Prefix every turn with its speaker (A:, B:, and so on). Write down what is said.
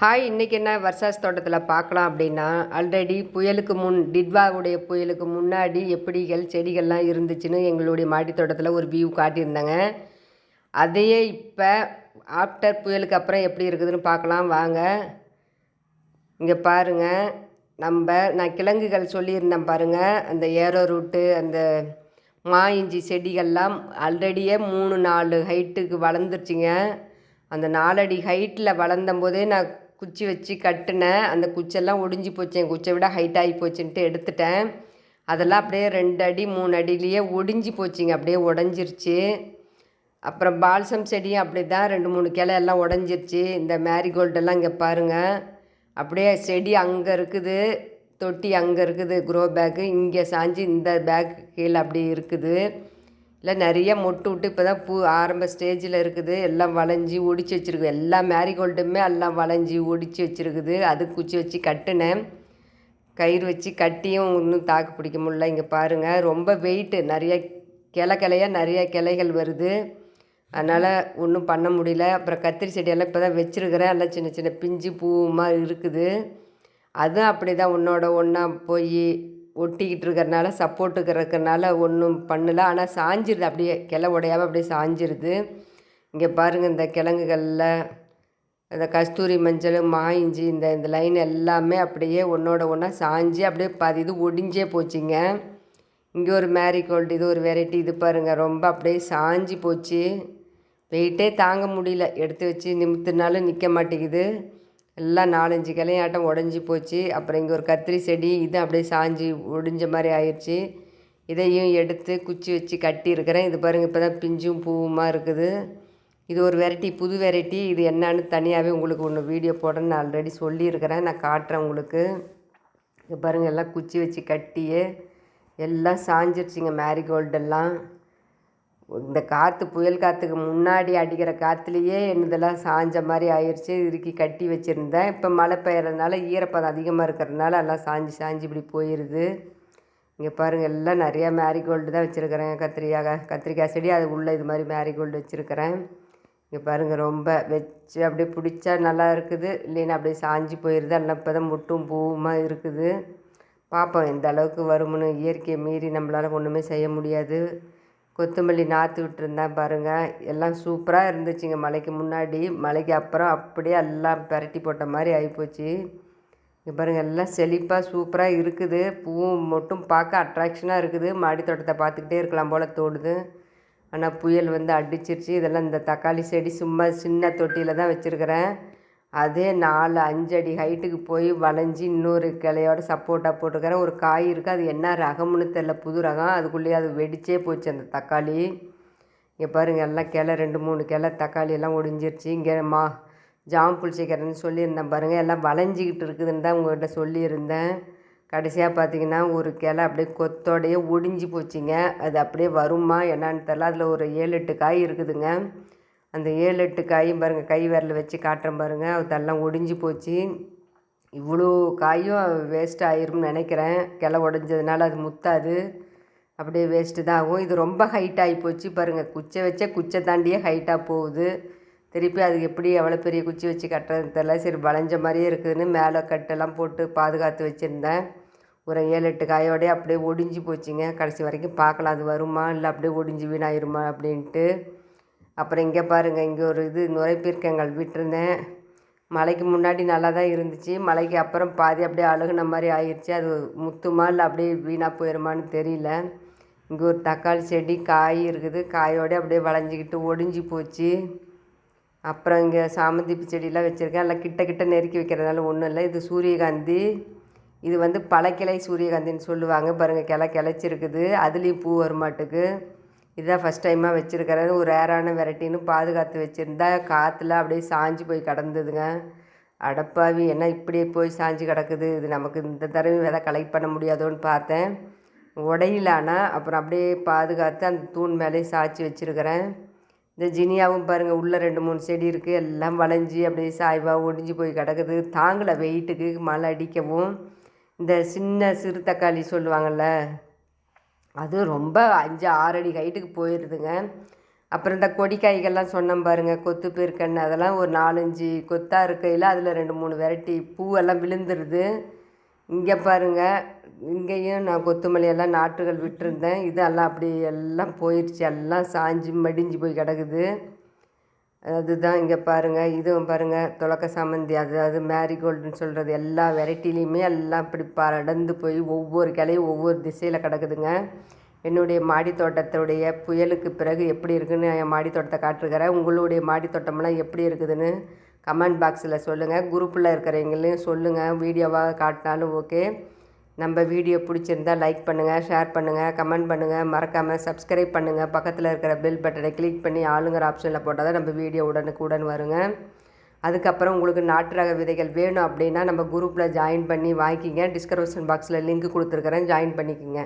A: Hi இன்றைக்கி என்ன வர்ஷாஸ் தோட்டத்தில் பார்க்கலாம் அப்படின்னா ஆல்ரெடி புயலுக்கு முன் டிட்வாவுடைய புயலுக்கு முன்னாடி எப்படிகள் செடிகள்லாம் இருந்துச்சுன்னு எங்களுடைய மாடி தோட்டத்தில் ஒரு வியூ காட்டியிருந்தாங்க. அதையே இப்போ ஆஃப்டர் புயலுக்கு அப்புறம் எப்படி இருக்குதுன்னு பார்க்கலாம் வாங்க. இங்கே பாருங்கள் நம்ம நான் கிழங்குகள் சொல்லியிருந்தேன் பாருங்கள் அந்த ஏரோ ரூட்டு அந்த மா இஞ்சி செடிகள்லாம் ஆல்ரெடியே மூணு நாலு ஹைட்டுக்கு வளர்ந்துருச்சுங்க. அந்த நாலடி ஹைட்டில் வளர்ந்தம்போதே நான் குச்சி வச்சு கட்டினேன் அந்த குச்செல்லாம் ஒடிஞ்சு போச்சு. என் குச்சை விட ஹைட் ஆகி போச்சுன்ட்டு எடுத்துட்டேன். அதெல்லாம் அப்படியே ரெண்டு அடி மூணு அடியிலேயே ஒடிஞ்சு போச்சுங்க. அப்படியே உடஞ்சிருச்சு. அப்புறம் பால்சம் செடியும் அப்படி தான் ரெண்டு மூணு கிளை எல்லாம் உடஞ்சிருச்சு. இந்த மேரிகோல்டெல்லாம் இங்கே பாருங்கள் அப்படியே செடி அங்கே இருக்குது. தொட்டி அங்கே இருக்குது. க்ரோ பேக்கு இங்கே சாஞ்சு இந்த பேக் கீழே அப்படி இருக்குது. இல்லை நிறைய மொட்டு விட்டு இப்போ தான் பூ ஆரம்ப ஸ்டேஜில் இருக்குது. எல்லாம் வளைஞ்சி ஒடிச்சு வச்சுருக்கு எல்லா மேரிகோல்டுமே எல்லாம் வளைஞ்சி ஒடிச்சு வச்சுருக்குது. அது குச்சி வச்சு கட்டினேன். கயிறு வச்சு கட்டியும் இன்னும் தாக்கு பிடிக்க முடியல. இங்கே பாருங்கள் ரொம்ப வெயிட்டு நிறைய கிளை கிளையாக நிறைய கிளைகள் வருது. அதனால் ஒன்றும் பண்ண முடியல. அப்புறம் கத்திரி செடியெல்லாம் இப்போ தான் வச்சுருக்கிறேன். எல்லாம் சின்ன சின்ன பிஞ்சு பூமா இருக்குது. அதுவும் அப்படி தான் உன்னோட ஒன்றா போய் ஒட்டிக்கிட்டு இருக்கிறனால சப்போர்ட்டுக்கு இருக்கிறனால ஒன்றும் பண்ணல. ஆனால் சாஞ்சிருது. அப்படியே கிளை உடையாமல் அப்படியே சாஞ்சிருது. இங்கே பாருங்கள் இந்த கிழங்குகளில் இந்த கஸ்தூரி மஞ்சள் மா இஞ்சி இந்த இந்த லைன் எல்லாமே அப்படியே ஒன்றோட ஒன்றா சாஞ்சி அப்படியே பாதி இது ஒடிஞ்சே போச்சுங்க. இங்கே ஒரு மேரிகோல்டு இது ஒரு வெரைட்டி இது பாருங்கள் ரொம்ப அப்படியே சாஞ்சி போச்சு. வெயிட்டே தாங்க முடியல. எடுத்து வச்சு நிமித்தினாலும் நிற்க மாட்டேங்குது. எல்லாம் நாலஞ்சு கிளையாட்டம் உடஞ்சி போச்சு. அப்புறம் இங்கே ஒரு கத்திரி செடி இது அப்படியே சாஞ்சு ஒடிஞ்ச மாதிரி ஆயிடுச்சு இதையும் எடுத்து குச்சி வச்சு கட்டியிருக்கிறேன். இது பாருங்கள் இப்போ தான் பிஞ்சும் பூவுமா இருக்குது. இது ஒரு வெரைட்டி புது வெரைட்டி. இது என்னான்னு தனியாகவே உங்களுக்கு ஒன்று வீடியோ போடுறேன்னு ஆல்ரெடி சொல்லியிருக்கிறேன். நான் காட்டுறேன் உங்களுக்கு. இது பாருங்கள் எல்லாம் குச்சி வச்சு கட்டியே எல்லாம் சாஞ்சிருச்சுங்க மேரிகோல்டெல்லாம் இந்த காற்று புயல் காற்றுக்கு முன்னாடி அடிக்கிற காற்றுலேயே என்னதெல்லாம் சாஞ்ச மாதிரி ஆயிடுச்சு இறுக்கி கட்டி வச்சுருந்தேன். இப்போ மழை பெய்யறதுனால ஈரப்பதம் அதிகமாக இருக்கிறதுனால எல்லாம் சாஞ்சு சாஞ்சு இப்படி போயிடுது இங்கே பாருங்கள் எல்லாம் நிறையா மேரிகோல்டு தான் வச்சுருக்கிறேன். கத்திரிக்காய் கத்திரிக்காய் செடி அது உள்ளே இது மாதிரி மேரிகோல்டு வச்சுருக்கிறேன். இங்கே பாருங்கள் ரொம்ப வச்சு அப்படியே பிடிச்சா நல்லா இருக்குது. இல்லைன்னா அப்படியே சாஞ்சு போயிடுது எல்லாம் இப்போ தான் முட்டும் பூவுமாக இருக்குது. பார்ப்போம் எந்த அளவுக்கு வரும்னு இயற்கையை மீறி நம்மளால் ஒன்றுமே செய்ய முடியாது. கொத்தமல்லி நாற்று விட்டுருந்தேன் பாருங்கள் எல்லாம் சூப்பராக இருந்துச்சுங்க மலைக்கு முன்னாடி. மலைக்கு அப்புறம் அப்படியே எல்லாம் பெரட்டி போட்ட மாதிரி ஆகிப்போச்சு இங்கே பாருங்கள் எல்லாம் செழிப்பாக சூப்பராக இருக்குது. பூவும் மட்டும் பார்க்க அட்ராக்ஷனாக இருக்குது. மாடி தோட்டத்தை பார்த்துக்கிட்டே இருக்கலாம் போல் தோடுது ஆனால் புயல் வந்து அடிச்சிருச்சு. இதெல்லாம் இந்த தக்காளி செடி சும்மா சின்ன தொட்டியில் தான் வச்சுருக்கிறேன். அதே நாலு அஞ்சு அடி ஹைட்டுக்கு போய் வளைஞ்சி இன்னொரு கிளையோட சப்போட்டா போட்டிருக்கிறேன். ஒரு காய் இருக்குது அது என்ன ரகம்னு தெரில புது ரகம். அதுக்குள்ளேயே அது வெடிச்சே போச்சு அந்த தக்காளி. இங்கே பாருங்கள் எல்லாம் கிளை ரெண்டு மூணு கிளை தக்காளி எல்லாம் ஒடிஞ்சிருச்சு. இங்கே மா ஜாம் புளிச்சிக்கிறேன்னு சொல்லியிருந்தேன் பாருங்கள் எல்லாம் வளைஞ்சிக்கிட்டு இருக்குதுன்னு தான் உங்கள்கிட்ட சொல்லியிருந்தேன். கடைசியாக பார்த்தீங்கன்னா ஒரு கிளை அப்படியே கொத்தோடையே ஒடிஞ்சு போச்சுங்க. அது அப்படியே வருமா என்னான்னு தெரில அதில் ஒரு ஏழு எட்டு காய் இருக்குதுங்க. அந்த ஏழு எட்டு காயும் பாருங்கள் கை விரல் வச்சு காட்டுறேன் பாருங்கள் அதெல்லாம் ஒடிஞ்சு போச்சு. இவ்வளோ காயும் வேஸ்ட் ஆயிரும்னு நினைக்கிறேன். கிளை உடஞ்சதுனால அது முத்தாது. அப்படியே வேஸ்ட்டு தான் ஆகும். இது ரொம்ப ஹைட் ஆகி போச்சு பாருங்கள் குச்சை வச்சே குச்சை தாண்டியே ஹைட்டாக போகுது. திருப்பி அதுக்கு எப்படி எவ்வளோ பெரிய குச்சி வச்சு கட்டுறது தெரில சரி வளைஞ்ச மாதிரியே இருக்குதுன்னு மேலே கட்டெல்லாம் போட்டு பாதுகாத்து வச்சுருந்தேன். ஒரு ஏழு எட்டு காயோடய அப்படியே ஒடிஞ்சு போச்சுங்க. கடைசி வரைக்கும் பார்க்கலாம். அது வருமா? இல்லை அப்படியே ஒடிஞ்சு வீணாயிருமா? அப்படின்ட்டு. அப்புறம் இங்கே பாருங்கள் இங்கே ஒரு இது நுரைப்பீர்க்கங்கள் விட்டுருந்தேன். மழைக்கு முன்னாடி நல்லா தான் இருந்துச்சு. மழைக்கு அப்புறம் பாதி அப்படியே அழுகுன மாதிரி ஆயிடுச்சு அது முத்துமா இல்லை அப்படியே வீணாக போயிடுமான்னு தெரியல. இங்கே ஒரு தக்காளி செடி காய் இருக்குது. காயோட அப்படியே வளைஞ்சிக்கிட்டு ஒடிஞ்சு போச்சு. அப்புறம் இங்கே சாமந்திப்பு செடியெலாம் வச்சுருக்கேன். எல்லாம் கிட்ட கிட்ட நெருக்கி வைக்கிறதுனால ஒன்றும் இல்லை. இது சூரியகாந்தி. இது வந்து பழக்கிளை சூரியகாந்தின்னு சொல்லுவாங்க. பாருங்கள் கிளை கிளைச்சிருக்குது. அதுலேயும் பூ வருமாட்டுக்கு. இதுதான் ஃபஸ்ட் டைமாக வச்சுருக்கிறேன் ஒரு ரேரான வெரைட்டின்னு பாதுகாத்து வச்சுருந்தா காற்றுல அப்படியே சாஞ்சு போய் கடந்ததுங்க. அடப்பாவி என்ன இப்படியே போய் சாஞ்சு கிடக்குது? இது நமக்கு இந்த தடவை விதை கலெக்ட் பண்ண முடியாதோன்னு பார்த்தேன். உடையிலானா அப்புறம் அப்படியே பாதுகாத்து அந்த தூண் மேலே சாய்ச்சி வச்சுருக்கிறேன். இந்த ஜினியாவும் பாருங்கள் உள்ளே ரெண்டு மூணு செடி இருக்குது எல்லாம் வளைஞ்சி அப்படியே சாய்வாக ஒடிஞ்சு போய் கிடக்குது. தாங்கலை வெயிட்டுக்கு மழை அடிக்கவும். இந்த சின்ன சிறு தக்காளி சொல்லுவாங்கள்ல அது ரொம்ப அஞ்சு ஆறு அடி ஹைட்டுக்கு போயிடுதுங்க அப்புறம் இந்த கொடிக்காய்கள்லாம் சொன்னோம் பாருங்கள் கொத்து பீர்க்கன்னு அதெல்லாம் ஒரு நாலஞ்சு கொத்தாக இருக்கையில் அதில் ரெண்டு மூணு வெரைட்டி பூவெல்லாம் விழுந்துருது. இங்கே பாருங்கள் இங்கேயும் நான் கொத்துமல்லியெல்லாம் நாற்றுகள் விட்டுருந்தேன். இதெல்லாம் அப்படி எல்லாம் போயிடுச்சு எல்லாம் சாஞ்சு மடிஞ்சு போய் கிடக்குது. அதுதான் இங்கே பாருங்கள் இதுவும் பாருங்கள் துலக்க சாமந்தி அதாவது மேரிகோல்டுன்னு சொல்கிறது எல்லா வெரைட்டிலையுமே எல்லாம் இப்படி படர்ந்து போய் ஒவ்வொரு கிளையும் ஒவ்வொரு திசையில் கிடக்குதுங்க. என்னுடைய மாடி தோட்டத்துடைய புயலுக்கு பிறகு எப்படி இருக்குதுன்னு என் மாடி தோட்டத்தை காட்டுருக்கிறேன். உங்களுடைய மாடி தோட்டமெல்லாம் எப்படி இருக்குதுன்னு கமெண்ட் பாக்ஸில் சொல்லுங்கள் குரூப்பில் இருக்கிறவங்களையும் சொல்லுங்கள் வீடியோவாக காட்டினாலும் ஓகே நம்ம வீடியோ பிடிச்சிருந்தா லைக் பண்ணுங்கள் ஷேர் பண்ணுங்கள் கமெண்ட் பண்ணுங்கள் மறக்காமல் சப்ஸ்கிரைப் பண்ணுங்கள் பக்கத்தில் இருக்கிற பெல் பட்டனை கிளிக் பண்ணி ஆளுங்கிற ஆப்ஷனில் போட்டால் தான் நம்ம வீடியோ உடனுக்குடன் வருங்க. அதுக்கப்புறம் உங்களுக்கு நாட்டு ரக விதைகள் வேணும் அப்படின்னா நம்ம குரூப்பில் ஜாயின் பண்ணி வாங்கிக்கிங்க. டிஸ்கிரிப்ஷன் பாக்ஸில் லிங்க் கொடுத்துருக்குறேன். ஜாயின் பண்ணிக்கோங்க.